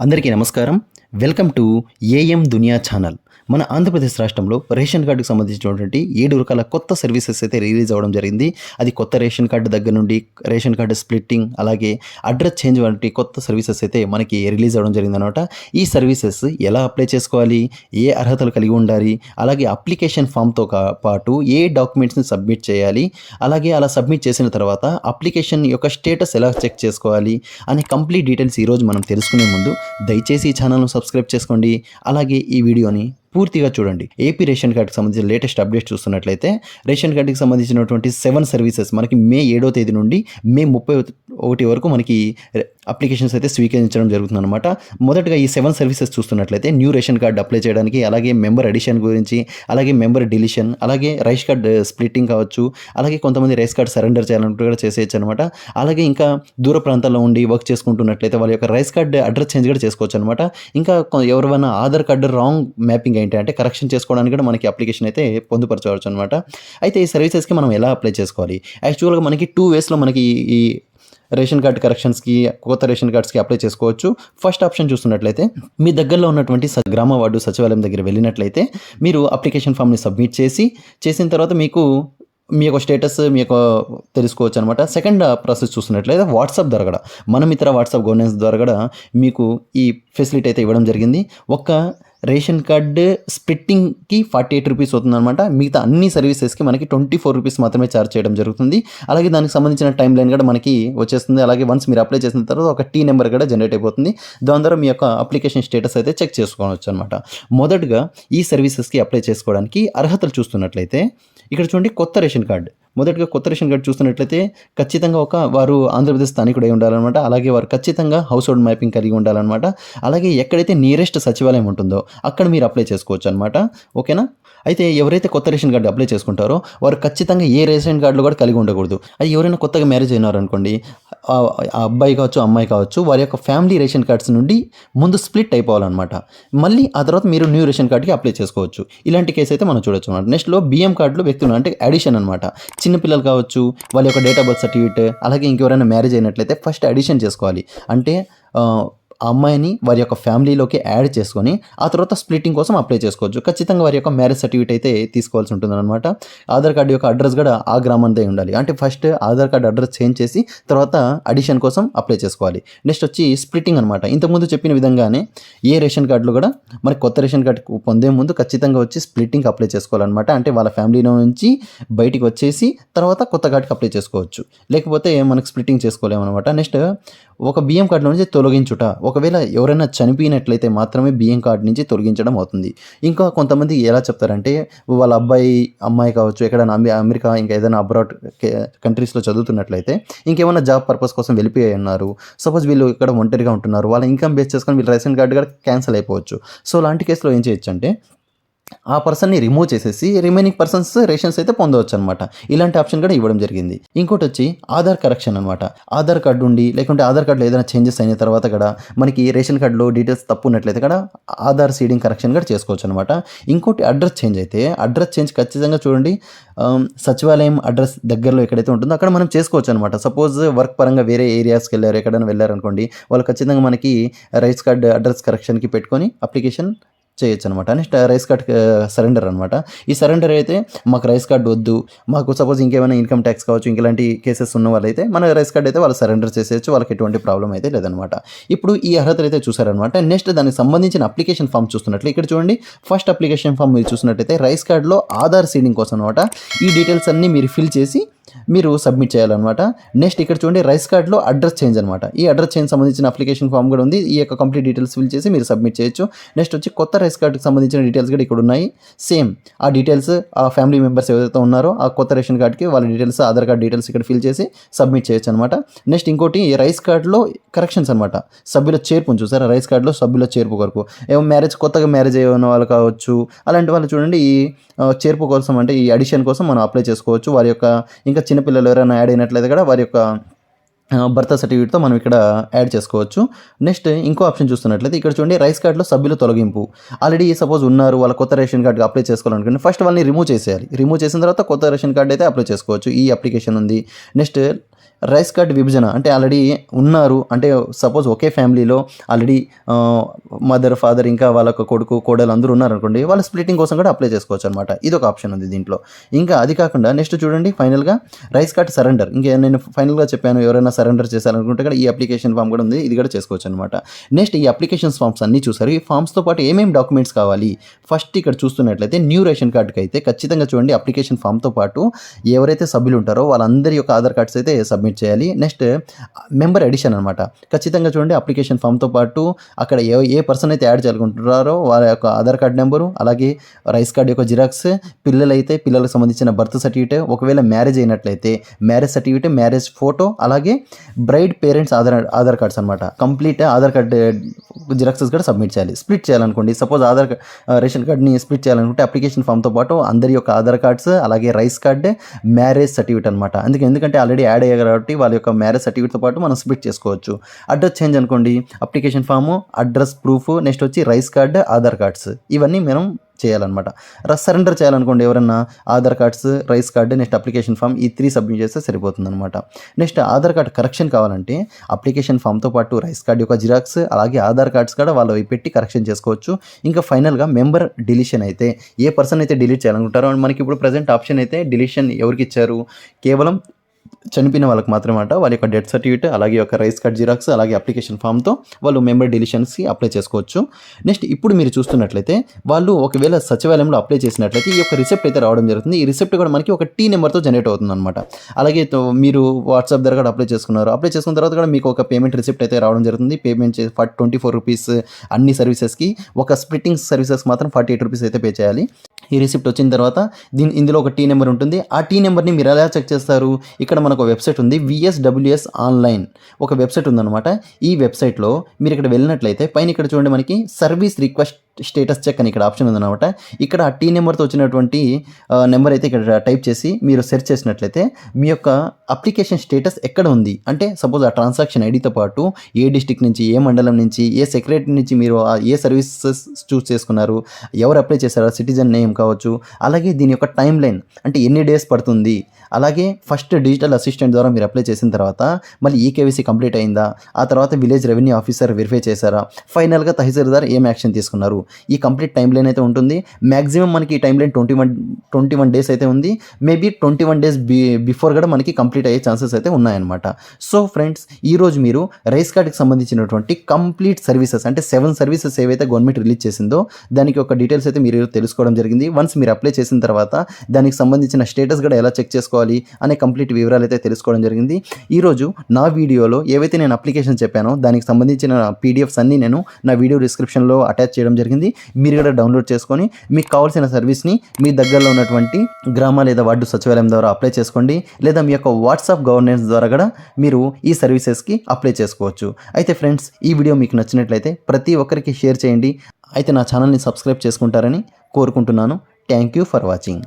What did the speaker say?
అందరికీ నమస్కారం. Welcome to AM Duniya channel. మన ఆంధ్రప్రదేశ్ రాష్ట్రంలో రేషన్ కార్డుకు సంబంధించినటువంటి ఏడు రకాల కొత్త సర్వీసెస్ అయితే రిలీజ్ అవ్వడం జరిగింది. అది కొత్త రేషన్ కార్డు దగ్గర నుండి రేషన్ కార్డు స్ప్లిట్టింగ్ అలాగే అడ్రస్ చేంజ్ వంటి కొత్త సర్వీసెస్ అయితే మనకి రిలీజ్ అవ్వడం జరిగింది అనమాట ఈ సర్వీసెస్ ఎలా అప్లై చేసుకోవాలి? ఏ అర్హతలు కలిగి ఉండాలి? అలాగే అప్లికేషన్ ఫామ్తో పాటు ఏ డాక్యుమెంట్స్ని సబ్మిట్ చేయాలి? అలాగే అలా సబ్మిట్ చేసిన తర్వాత అప్లికేషన్ యొక్క స్టేటస్ ఎలా చెక్ చేసుకోవాలి? అనే కంప్లీట్ డీటెయిల్స్ ఈరోజు మనం తెలుసుకునే ముందు దయచేసి ఈ ఛానల్ను సబ్స్క్రైబ్ చేసుకోండి. అలాగే ఈ వీడియోని పూర్తిగా చూడండి. ఏపీ రేషన్ కార్డుకి సంబంధించిన లేటెస్ట్ అప్డేట్ చూస్తున్నట్లయితే రేషన్ కార్డుకి సంబంధించినటువంటి సెవెన్ సర్వీసెస్ మనకి మే ఏడో తేదీ నుండి మే ముప్పై ఒకటి వరకు మనకి అప్లికేషన్స్ అయితే స్వీకరించడం జరుగుతుంది అనమాట మొదటగా ఈ సెవెన్ సర్వీసెస్ చూస్తున్నట్లయితే న్యూ రేషన్ కార్డు అప్లై చేయడానికి అలాగే మెంబర్ అడిషన్ గురించి అలాగే మెంబర్ డిలిషన్ అలాగే రైస్ కార్డ్ స్ప్లిట్టింగ్ కావచ్చు అలాగే కొంతమంది రైస్ కార్డ్ సరెండర్ చేయాలంటూ కూడా చేసేయచ్చు అనమాట అలాగే ఇంకా దూర ప్రాంతాల్లో ఉండి వర్క్ చేసుకుంటున్నట్లయితే వాళ్ళ యొక్క రైస్ కార్డ్ అడ్రస్ చేంజ్ కూడా చేసుకోవచ్చు అనమాట ఇంకా ఎవరైనా ఎవరివైనా ఆధార్ కార్డు రాంగ్ మ్యాపింగ్ ఏంటి అంటే కరెక్షన్ చేసుకోవడానికి కూడా మనకి అప్లికేషన్ అయితే పొందుపరచవచ్చు అనమాట అయితే ఈ సర్వీసెస్కి మనం ఎలా అప్లై చేసుకోవాలి? యాక్చువల్గా మనకి టూ వేస్లో మనకి ఈ రేషన్ కార్డ్ కరెక్షన్స్కి కొత్త రేషన్ కార్డ్స్కి అప్లై చేసుకోవచ్చు. ఫస్ట్ ఆప్షన్ చూస్తున్నట్లయితే మీ దగ్గరలో ఉన్నటువంటి స- గ్రామ వార్డు సచివాలయం దగ్గర వెళ్ళినట్లయితే మీరు అప్లికేషన్ ఫామ్ని సబ్మిట్ చేసి చేసిన తర్వాత మీకు మీ యొక్క స్టేటస్ మీ యొక్క తెలుసుకోవచ్చు అనమాట సెకండ్ ప్రాసెస్ చూస్తున్నట్లయితే వాట్సాప్ ద్వారా కూడా మనం ఇతర వాట్సాప్ గవర్నెన్స్ ద్వారా కూడా మీకు ఈ ఫెసిలిటీ అయితే ఇవ్వడం జరిగింది. ఒక్క రేషన్ కార్డు స్ప్లిట్టింగ్కి ఫార్టీ ఎయిట్ రూపీస్ అవుతుందన్నమాట. మిగతా అన్ని సర్వీసెస్కి మనకి ట్వంటీ ఫోర్ రూపీస్ మాత్రమే ఛార్జ్ చేయడం జరుగుతుంది. అలాగే దానికి సంబంధించిన టైం లైన్ కూడా మనకి వచ్చేస్తుంది. అలాగే వన్స్ మీరు అప్లై చేసిన తర్వాత ఒక టీ నెంబర్ కూడా జనరేట్ అయిపోతుంది. దాని ద్వారా మీ యొక్క అప్లికేషన్ స్టేటస్ అయితే చెక్ చేసుకోవచ్చు అనమాట మొదటగా ఈ సర్వీసెస్కి అప్లై చేసుకోవడానికి అర్హతలు చూస్తున్నట్లయితే ఇక్కడ చూడండి కొత్త రేషన్ కార్డు. మొదటిగా కొత్త రేషన్ కార్డు చూస్తున్నట్లయితే ఖచ్చితంగా ఒక వారు ఆంధ్రప్రదేశ్ స్థానికుడై ఉండాలన్నమాట. అలాగే వారు ఖచ్చితంగా హౌస్ హోల్డ్ మ్యాపింగ్ కలిగి ఉండాలన్నమాట. అలాగే ఎక్కడైతే నియరెస్ట్ సచివాలయం ఉంటుందో అక్కడ మీరు అప్లై చేసుకోవచ్చు అనమాట ఓకేనా? అయితే ఎవరైతే కొత్త రేషన్ కార్డు అప్లై చేసుకుంటారో వారు ఖచ్చితంగా ఏ రేషన్ కార్డులో కూడా కలిగి ఉండకూడదు. అది ఎవరైనా కొత్తగా మ్యారేజ్ అయినారనుకోండి అబ్బాయి కావచ్చు అమ్మాయి కావచ్చు వారి యొక్క ఫ్యామిలీ రేషన్ కార్డ్స్ నుండి ముందు స్ప్లిట్ అయిపోవాలన్నమాట. మళ్ళీ ఆ తర్వాత మీరు న్యూ రేషన్ కార్డ్కి అప్లై చేసుకోవచ్చు. ఇలాంటి కేసు అయితే మనం చూడొచ్చు అనమాట నెక్స్ట్లో బిఎం కార్డులో వ్యక్తులు అంటే అడిషన్ అనమాట చిన్నపిల్లలు కావచ్చు వాళ్ళ యొక్క డేట్ ఆఫ్ బర్త్ సర్టిఫికేట్ అలాగే ఇంకెవరైనా మ్యారేజ్ అయినట్లయితే ఫస్ట్ అడిషన్ చేసుకోవాలి. అంటే అమ్మాయిని వారి యొక్క ఫ్యామిలీలోకి యాడ్ చేసుకొని ఆ తర్వాత స్ప్లిట్టింగ్ కోసం అప్లై చేసుకోవచ్చు. ఖచ్చితంగా వారి యొక్క మ్యారేజ్ సర్టిఫికేట్ అయితే తీసుకోవాల్సి ఉంటుంది అనమాట ఆధార్ కార్డు యొక్క అడ్రస్ కూడా ఆ గ్రామంతో ఉండాలి. అంటే first Aadhaar card address change చేసి తర్వాత అడిషన్ కోసం అప్లై చేసుకోవాలి. నెక్స్ట్ వచ్చి స్ప్లిట్టింగ్ అనమాట ఇంతకుముందు చెప్పిన విధంగానే ఏ రేషన్ కార్డులు కూడా మరి కొత్త రేషన్ కార్డు పొందే ముందు ఖచ్చితంగా వచ్చి స్ప్లిటింగ్ అప్లై చేసుకోవాలన్నమాట. అంటే వాళ్ళ ఫ్యామిలీలో నుంచి బయటికి వచ్చేసి తర్వాత కొత్త కార్డుకి అప్లై చేసుకోవచ్చు. లేకపోతే మనకు స్ప్లిట్టింగ్ చేసుకోలేము అనమాట నెక్స్ట్ ఒక బియ్యం కార్డులో నుంచి తొలగించుట. ఒకవేళ ఎవరైనా చనిపోయినట్లయితే మాత్రమే బియ్యం కార్డు నుంచి తొలగించడం అవుతుంది. ఇంకా కొంతమంది ఎలా చెప్తారంటే వాళ్ళ అబ్బాయి అమ్మాయి కావచ్చు ఎక్కడైనా అమెరికా ఇంకా ఏదైనా అబ్రాడ్ కంట్రీస్లో చదువుతున్నట్లయితే ఇంకేమైనా జాబ్ పర్పస్ కోసం వెళ్ళిపోయి ఉన్నారు. సపోజ్ వీళ్ళు ఇక్కడ ఒంటరిగా ఉంటున్నారు. వాళ్ళ ఇన్కమ్ బేస్ చేసుకొని వీళ్ళు రేషన్ కార్డు కూడా క్యాన్సిల్ అయిపోవచ్చు. సో అలాంటి కేసులో ఏం చేయొచ్చు అంటే ఆ పర్సన్ని రిమూవ్ చేసేసి రిమైనింగ్ పర్సన్స్ రేషన్స్ అయితే పొందవచ్చు అనమాట ఇలాంటి ఆప్షన్ కూడా ఇవ్వడం జరిగింది. ఇంకోటి వచ్చి ఆధార్ కరెక్షన్ అనమాట. ఆధార్ కార్డు ఉండి లేకుంటే ఆధార్ కార్డులో ఏదైనా చేంజెస్ అయిన తర్వాత కూడా మనకి రేషన్ కార్డులో డీటెయిల్స్ తప్పు ఉన్నట్లయితే కూడా ఆధార్ సీడింగ్ కరెక్షన్ కూడా చేసుకోవచ్చు అనమాట ఇంకోటి అడ్రస్ చేంజ్ అయితే అడ్రస్ చేంజ్ ఖచ్చితంగా చూడండి. సచివాలయం అడ్రస్ దగ్గరలో ఎక్కడైతే ఉంటుందో అక్కడ మనం చేసుకోవచ్చు అనమాట సపోజ్ వర్క్ పరంగా వేరే ఏరియాస్కి వెళ్ళారు ఎక్కడైనా వెళ్ళారు అనుకోండి వాళ్ళు ఖచ్చితంగా మనకి రైస్ కార్డ్ అడ్రస్ కరెక్షన్కి పెట్టుకొని అప్లికేషన్ చేయొచ్చు అనమాట నెక్స్ట్ రైస్ కార్డ్ సరెండర్ అనమాట. ఈ సరెండర్ అయితే మాకు రైస్ కార్డ్ వద్దు మాకు సపోజ్ ఇంకేమైనా ఇన్కమ్ ట్యాక్స్ కావచ్చు ఇంకెలాంటి కేసెస్ ఉన్న వాళ్ళైతే మన రైస్ కార్డ్ అయితే వాళ్ళు సరెండర్ చేసేయచ్చు వాళ్ళకి ఎటువంటి ప్రాబ్లం అయితే లేదనమాట. ఇప్పుడు ఈ అర్హతలు అయితే చూసారనమాట. నెక్స్ట్ దానికి సంబంధించిన అప్లికేషన్ ఫామ్ చూస్తున్నట్లు ఇక్కడ చూడండి. ఫస్ట్ అప్లికేషన్ ఫామ్ మీరు చూసినట్టయితే రైస్ కార్డ్లో ఆధార్ సీడింగ్ కోసం అనమాట. ఈ డీటెయిల్స్ అన్నీ మీరు ఫిల్ చేసి మీరు సబ్మిట్ చేయాలన్నమాట. నెక్స్ట్ ఇక్కడ చూడండి రైస్ కార్డ్లో అడ్రస్ చేంజ్ అనమాట ఈ అడ్రస్ చేంజ్ సంబంధించిన అప్లికేషన్ ఫామ్ కూడా ఉంది. ఈ యొక్క కంప్లీట్ డీటెయిల్స్ ఫిల్ చేసి మీరు సబ్మిట్ చేయొచ్చు. నెక్స్ట్ వచ్చి కొత్త రైస్ కార్డ్కి సంబంధించిన డీటెయిల్స్ కూడా ఇక్కడ ఉన్నాయి. సేమ్ ఆ డీటెయిల్స్ ఆ ఫ్యామిలీ మెంబర్స్ ఎవరైతే ఉన్నారో ఆ కొత్త రేషన్ కార్డ్కి వాళ్ళ డీటెయిల్స్ ఆధార్ కార్డ్ డీటెయిల్స్ ఇక్కడ ఫిల్ చేసి సబ్మిట్ చేయొచ్చు అనమాట నెక్స్ట్ ఇంకోటి ఈ రైస్ కార్డ్లో కరెక్షన్స్ అనమాట సభ్యుల చేర్పు చూసారా? రైస్ కార్డులో సభ్యుల చేర్పు కొరకు. ఏమో మ్యారేజ్ కొత్తగా మ్యారేజ్ అయ్యే వాళ్ళు కావచ్చు. అలాంటి వాళ్ళు చూడండి ఈ చేర్పు కోసం అంటే ఈ అడిషన్ కోసం మనం అప్లై చేసుకోవచ్చు. వారి యొక్క ఇంకా చిన్నపిల్లలు ఎవరైనా యాడ్ అయినట్లయితే కూడా వారి యొక్క బర్త్ సర్టిఫికేట్తో మనం ఇక్కడ యాడ్ చేసుకోవచ్చు. నెక్స్ట్ ఇంకో ఆప్షన్ చూస్తున్నట్లయితే ఇక్కడ చూడండి రైస్ కార్డులో సభ్యుల తొలగింపు. ఆల్రెడీ సపోజ్ ఉన్నారు వాళ్ళ కొత్త రేషన్ కార్డుకి అప్లై చేసుకోవాలనుకుంటే ఫస్ట్ వాళ్ళని రిమూవ్ చేసేయాలి. రిమూవ్ చేసిన తర్వాత కొత్త రేషన్ కార్డు అయితే అప్లై చేసుకోవచ్చు. ఈ అప్లికేషన్ ఉంది. నెక్స్ట్ రైస్ కార్డ్ విభజన అంటే ఆల్రెడీ ఉన్నారు. అంటే సపోజ్ ఒకే ఫ్యామిలీలో ఆల్రెడీ మదర్ ఫాదర్ ఇంకా వాళ్ళ కొడుకు కోడలు అందరూ ఉన్నారనుకోండి వాళ్ళ స్ప్లిటింగ్ కోసం కూడా అప్లై చేసుకోవచ్చు అనమాట ఇది ఒక ఆప్షన్ ఉంది దీంట్లో. ఇంకా అది కాకుండా నెక్స్ట్ చూడండి ఫైనల్గా రైస్ కార్డ్ సరెండర్. ఇంకా నేను ఫైనల్గా చెప్పాను ఎవరైనా సరెండర్ చేశారనుకుంటే కూడా ఈ అప్లికేషన్ ఫామ్ కూడా ఉంది ఇది కూడా చేసుకోవచ్చు అనమాట నెక్స్ట్ ఈ అప్లికేషన్స్ ఫామ్స్ అన్నీ చూసారు. ఈ ఫామ్స్తో పాటు ఏమేమి డాక్యుమెంట్స్ కావాలి? ఫస్ట్ ఇక్కడ చూస్తున్నట్లయితే న్యూ రేషన్ కార్డుకి అయితే ఖచ్చితంగా చూడండి అప్లికేషన్ ఫామ్తో పాటు ఎవరైతే సభ్యులు ఉంటారో వాళ్ళందరి యొక్క ఆధార్ కార్డ్స్ అయితే సబ్మిట్ సబ్మిట్ చేయాలి. నెక్స్ట్ మెంబర్ ఎడిషన్ అనమాట ఖచ్చితంగా చూడండి అప్లికేషన్ ఫామ్తో పాటు అక్కడ ఏ ఏ పర్సన్ అయితే యాడ్ చేయాలనుకుంటున్నారో వారి యొక్క ఆధార్ కార్డ్ నెంబరు అలాగే రైస్ కార్డ్ యొక్క జిరాక్స్ పిల్లలైతే పిల్లలకు సంబంధించిన బర్త్ సర్టిఫికేట్ ఒకవేళ మ్యారేజ్ అయినట్లయితే మ్యారేజ్ సర్టిఫికేట్ మ్యారేజ్ ఫోటో అలాగే bride parents Aadhaar Aadhaar cards అనమాట కంప్లీట్ ఆధార్ కార్డ్ జిరాక్సెస్ కూడా సబ్మిట్ చేయాలి. స్ప్లిట్ చేయాలనుకోండి సపోజ్ ఆధార్ రేషన్ కార్డ్ని స్ప్లిట్ చేయాలనుకుంటే అప్లికేషన్ ఫామ్తో పాటు అందరి యొక్క ఆధార్ కార్డ్స్ అలాగే రైస్ కార్డ్ మ్యారేజ్ సర్టిఫికేట్ అనమాట అందుకే ఎందుకంటే ఆల్రెడీ యాడ్ అయ్యారు కాబట్టి వాళ్ళ యొక్క మ్యారేజ్ సర్టిఫికేట్తో పాటు మనం సబ్మిట్ చేసుకోవచ్చు. అడ్రస్ చేంజ్ అనుకోండి. Application form address proof next వచ్చి రైస్ కార్డ్ ఆధార్ కార్డ్స్. ఇవన్నీ మనం చేయాలన్నమాట. సరెండర్ చేయాలనుకోండి ఎవరన్నా Aadhaar cards rice card next application form ఈ త్రీ సబ్మిట్ చేస్తే సరిపోతుంది అనమాట నెక్స్ట్ ఆధార్ కార్డ్ కరెక్షన్ కావాలంటే అప్లికేషన్ ఫామ్తో పాటు రైస్ కార్డ్ యొక్క జిరాక్స్ అలాగే ఆధార్ కార్డ్స్ కూడా వాళ్ళు పెట్టి కరెక్షన్ చేసుకోవచ్చు. ఇంకా ఫైనల్గా మెంబర్ డిలీషన్ అయితే ఏ పర్సన్ అయితే డిలీట్ చేయాలనుకుంటారో మనకి ఇప్పుడు ప్రజెంట్ ఆప్షన్ అయితే డిలీషన్ ఎవరికి ఇచ్చారు? కేవలం చనిపోయిన వాళ్ళకి మాత్రమే అంట వాళ్ళ యొక్క డెత్ సర్టిఫికేట్ అలాగే యొక్క రైస్ కార్డ్ జిరాక్స్ అలాగే అప్లికేషన్ ఫామ్తో వాళ్ళు మెంబర్ డిలిషన్స్కి అప్లై చేసుకోవచ్చు. నెక్స్ట్ ఇప్పుడు మీరు చూస్తున్నట్లయితే వాళ్ళు ఒకవేళ సచివాలయంలో అప్లై చేసినట్లయితే ఈ యొక్క రిసెప్ట్ అయితే రావడం జరుగుతుంది. ఈ రిసెప్ట్ కూడా మనకి ఒక టీ నెంబర్తో జనరేట్ అవుతుంది అనమాట అలాగే మీరు వాట్సాప్ ద్వారా కూడా అప్లై చేసుకున్నారు. అప్లై చేసుకున్న తర్వాత కూడా మీకు ఒక పేమెంట్ రిసెప్ట్ అయితే రావడం జరుగుతుంది. Payment for twenty four rupees అన్ని సర్వీసెస్కి ఒక స్ప్లిట్టింగ్ సర్వీసెస్ మాత్రం ఫార్టీ ఎయిట్ రూపీస్ అయితే పే చేయాలి. ఈ రిసిప్ట్ వచ్చిన తర్వాత దీని ఇందులో ఒక టీ నెంబర్ ఉంటుంది. ఆ టీ నెంబర్ని మీరు ఎలా చెక్ చేస్తారు? ఇక్కడ మనకు వెబ్సైట్ ఉంది విఎస్డబ్ల్యూఎస్ ఆన్లైన్ ఒక వెబ్సైట్ ఉందన్నమాట. ఈ వెబ్సైట్లో మీరు ఇక్కడ వెళ్ళినట్లయితే పైన ఇక్కడ చూడండి మనకి సర్వీస్ రిక్వెస్ట్ స్టేటస్ చెక్ అని ఇక్కడ ఆప్షన్ ఉందన్నమాట. ఇక్కడ టీ నెంబర్తో వచ్చినటువంటి నెంబర్ అయితే ఇక్కడ టైప్ చేసి మీరు సెర్చ్ చేసినట్లయితే మీ యొక్క అప్లికేషన్ స్టేటస్ ఎక్కడ ఉంది? అంటే సపోజ్ ఆ ట్రాన్సాక్షన్ ఐడితో పాటు ఏ డిస్టిక్ నుంచి ఏ మండలం నుంచి ఏ సెక్రటరీ నుంచి మీరు ఏ సర్వీసెస్ చూస్ చేసుకున్నారు ఎవరు అప్లై చేశారు సిటిజన్ నేమ్ కావచ్చు అలాగే దీని యొక్క టైం లైన్ అంటే ఎన్ని డేస్ పడుతుంది అలాగే ఫస్ట్ డిజిటల్ అసిస్టెంట్ ద్వారా మీరు అప్లై చేసిన తర్వాత మళ్ళీ ఈకేవీసీ కంప్లీట్ అయిందా ఆ తర్వాత విలేజ్ రెవెన్యూ ఆఫీసర్ వెరిఫై చేశారా ఫైనల్గా తహసీల్దార్ ఏం యాక్షన్ తీసుకున్నారు ఈ కంప్లీట్ టైం లైన్ అయితే ఉంటుంది. మ్యాక్సిమం మనకి ఈ time line twenty one twenty one days అయితే ఉంది. Maybe twenty one days be before కూడా మనకి కంప్లీట్ అయ్యే ఛాన్సెస్ అయితే ఉన్నాయన్నమాట. సో ఫ్రెండ్స్ ఈరోజు మీరు రైస్ కార్డ్కి సంబంధించినటువంటి కంప్లీట్ సర్వీసెస్ అంటే సెవెన్ సర్వీసెస్ ఏవైతే గవర్నమెంట్ రిలీజ్ చేసిందో దానికి ఒక డీటెయిల్స్ అయితే మీరు తెలుసుకోవడం జరిగింది. వన్స్ మీరు అప్లై చేసిన తర్వాత దానికి సంబంధించిన స్టేటస్ కూడా ఎలా చెక్ చేసుకోవాలి అనే కంప్లీట్ వివరాలు అయితే తెలుసుకోవడం జరిగింది. ఈరోజు నా వీడియోలో ఏవైతే నేను అప్లికేషన్ చెప్పానో దానికి సంబంధించిన పీడిఎఫ్స్ అన్నీ నేను నా వీడియో డిస్క్రిప్షన్లో అటాచ్ చేయడం జరిగింది. జరిగింది. మీరు కూడా డౌన్లోడ్ చేసుకొని మీకు కావాల్సిన సర్వీస్ని మీ దగ్గరలో ఉన్నటువంటి గ్రామ లేదా వార్డు సచివాలయం ద్వారా అప్లై చేసుకోండి. లేదా మీ యొక్క వాట్సాప్ గవర్నెన్స్ ద్వారా కూడా మీరు ఈ సర్వీసెస్కి అప్లై చేసుకోవచ్చు. అయితే ఫ్రెండ్స్ ఈ వీడియో మీకు నచ్చినట్లయితే ప్రతి ఒక్కరికి షేర్ చేయండి. అయితే నా ఛానల్ని సబ్స్క్రైబ్ చేసుకుంటారని కోరుకుంటున్నాను. Thank you for watching